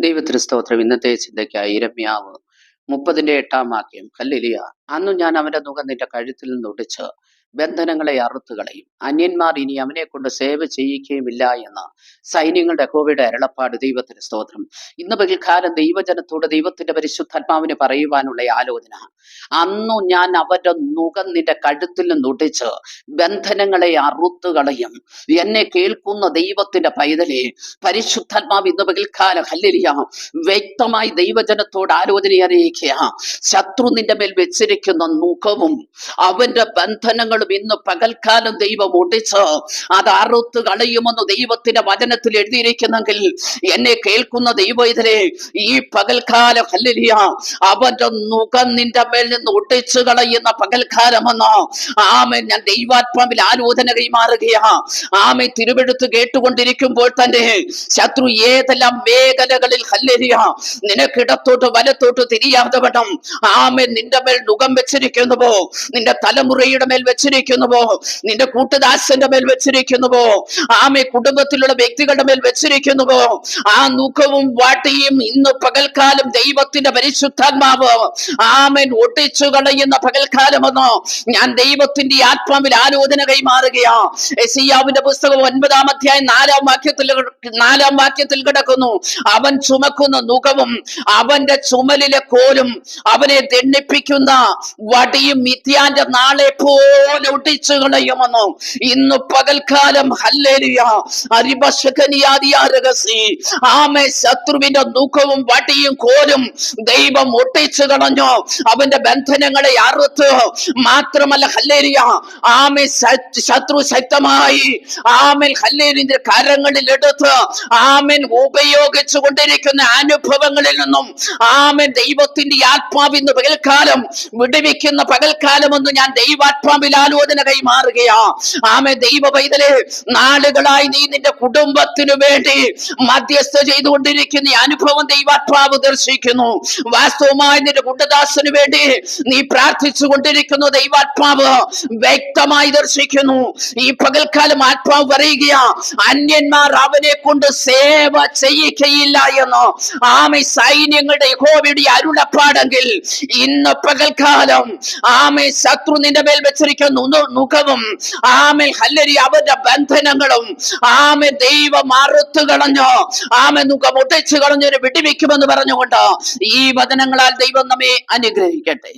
ദൈവത്തിന് സ്തോത്രം. ഇന്നത്തെ ചിന്തയ്ക്കായി ഇരമ്യാവ് മുപ്പതിന്റെ എട്ടാം വാക്യം. ഹല്ലേലൂയ. അന്നു ഞാൻ അവന്റെ മുഖം നിന്റെ കഴുത്തിൽ നിന്ന് ഒടിച്ച് ബന്ധനങ്ങളെ അറുത്തുകളയും അന്യന്മാർ ഇനി അവനെ കൊണ്ട് സേവ ചെയ്യിക്കുകയുമില്ല എന്ന് സൈന്യങ്ങളുടെ കോവിഡ് അരളപ്പാട് ദൈവത്തിന് സ്തോത്രം. ഇന്ന് പകൽക്കാലം ദൈവജനത്തോട് ദൈവത്തിന്റെ പരിശുദ്ധാത്മാവിന് പറയുവാനുള്ള ആലോചന. അന്നു ഞാൻ അവരുടെ മുഖം നിന്റെ കഴുത്തിൽ നിന്ന് ഒടിച്ച് ബന്ധനങ്ങളെ അറുത്തുകളയും എന്നെ കേൾക്കുന്ന ദൈവത്തിന്റെ പൈതലെ പരിശുദ്ധാത്മാവ് ഇന്ന് പകൽക്കാലം ഹല്ലേലൂയ വ്യക്തമായി ദൈവജനത്തോട് ആലോചന അറിയിക്കുക ശത്രു നിന്റെ മേൽ വെച്ചിരിക്കുന്ന മുഖവും അവന്റെ ബന്ധനങ്ങളും ഇന്ന് പകൽക്കാലം ദൈവം ഒടിച്ച് അത് അറുത്ത് കളയുമെന്ന് ദൈവത്തിന്റെ വചനത്തിൽ എഴുതിയിരിക്കുന്നെങ്കിൽ എന്നെ കേൾക്കുന്ന ദൈവ ഇതിലെ ഈ പകൽക്കാലം ഹല്ലിയ അവന്റെ മുഖം നിന്റെ മേൽ നിന്ന് ഒട്ടിച്ചു കളയുന്ന പകൽക്കാലമെന്ന്. ആമേ ഞാൻ ദൈവാത്മാവിൽ ആലോചന കൈമാറുകയാ. ആമേ തിരുവെടുത്ത് കേട്ടുകൊണ്ടിരിക്കുമ്പോൾ തന്നെ ശത്രു ഏതെല്ലാം മേഖലകളിൽ ഹല്ലരിയ നിനക്കിടത്തോട്ട് വലത്തോട്ട് തിരിയാതെ വണ്ണം. ആമേ നിന്റെ മേൽ മുഖം വെച്ചിരിക്കുന്നുവോ നിന്റെ തലമുറയുടെ മേൽ വെച്ചിരിക്കുന്നുവോ നിന്റെ കൂട്ടുദാസന്റെ മേൽ വെച്ചിരിക്കുന്നുവോ ആമേ കുടുംബത്തിലുള്ള വ്യക്തികളുടെ മേൽ വെച്ചിരിക്കുന്നുവോ ആ മുഖവും വാട്ടിയും ഇന്ന് പകൽക്കാലം ദൈവത്തിന്റെ പരിശുദ്ധാത്മാവ്. ആമൻ. ഒട്ടിച്ചു കളയുന്ന പകൽക്കാലമെന്നോ ഞാൻ ദൈവത്തിന്റെ ആത്മാവിൽ ആലോചന കൈമാറുകയാ. എസിയാവിന്റെ പുസ്തകം ഒൻപതാം അധ്യായം നാലാം വാക്യത്തിൽ നാലാം വാക്യത്തിൽ കിടക്കുന്നു. അവൻ ചുമക്കുന്ന മുഖവും അവന്റെ ചുമലിലെ കോലും അവനെ ദണ്ഡിപ്പിക്കുന്ന വടിയും മിഥ്യാന്റെ നാളെ പോലെ ഒട്ടിച്ചു കളയുമെന്ന് ഇന്ന് പകൽക്കാലം ഹല്ലേലിയ. അരിപശകനിയാദിയാരകസി ആമേ ശത്രുവിന്റെ ദുഃഖവും വടിയും കോലും ദൈവം ഒട്ടിച്ചു കളഞ്ഞു. അവന്റെ ബന്ധനങ്ങളെ അറുത്ത്. മാത്രമല്ല ഹല്ലേലിയ ആമേ ശത്രു ശക്തമായി ആമേൻ ഹല്ലേലിന്റെ കരങ്ങളിൽ എടുത്ത് ആമേൻ ഉപയോഗിച്ചു കൊണ്ടിരിക്കുന്ന അനുഭവങ്ങളിൽ നിന്നും ആമേൻ ദൈവത്തിന്റെ ആത്മാവിന്ന് പകൽക്കാലം വിടുവിക്കുന്ന പകൽക്കാലമൊന്ന് ഞാൻ ദൈവാത്മാവിൽ ആലോചന കൈമാറുകയാ. ആമേ ദൈവ പൈതലെ നാളുകളായി നീ നിന്റെ കുടുംബത്തിനു വേണ്ടി മധ്യസ്ഥ ചെയ്തുകൊണ്ടിരിക്കുന്ന അനുഭവം ദൈവാത്മാവ് ദർശിക്കുന്നു. വാസ്തവമായി നിന്റെ കുട്ടദാസന് വേണ്ടി നീ പ്രാർത്ഥിച്ചു കൊണ്ടിരിക്കുന്നു ദൈവാത്മാവ്. വ്യക്തമായി ദർശിക്കുന്നു. ഈ പകൽക്കാലം ആത്മാവ് പറയുകയാ അന്യന്മാർ അവനെ കൊണ്ട് സേവ ചെയ്യിക്കയില്ല എന്ന്. ആമെ സൈന്യങ്ങളുടെ യഹോവയുടെ അരുളപ്പാടെങ്കിൽ ഇന്ന് പകൽക്കാലം ആമെ ശത്രു നിന്റെ മേൽ വെച്ചിരിക്കുന്ന മുഖവും ആമെ ഹല്ലരി അവരുടെ ബന്ധനങ്ങളും ആമേ ദൈവം അറുത്തു കളഞ്ഞു. ആമേ മുഖം ഒട്ടിച്ചു കളഞ്ഞൊരു വിടുവിക്കുമെന്ന് പറഞ്ഞുകൊണ്ട് ഈ വചനങ്ങളാൽ ദൈവം നമ്മെ അനുഗ്രഹിക്കട്ടെ.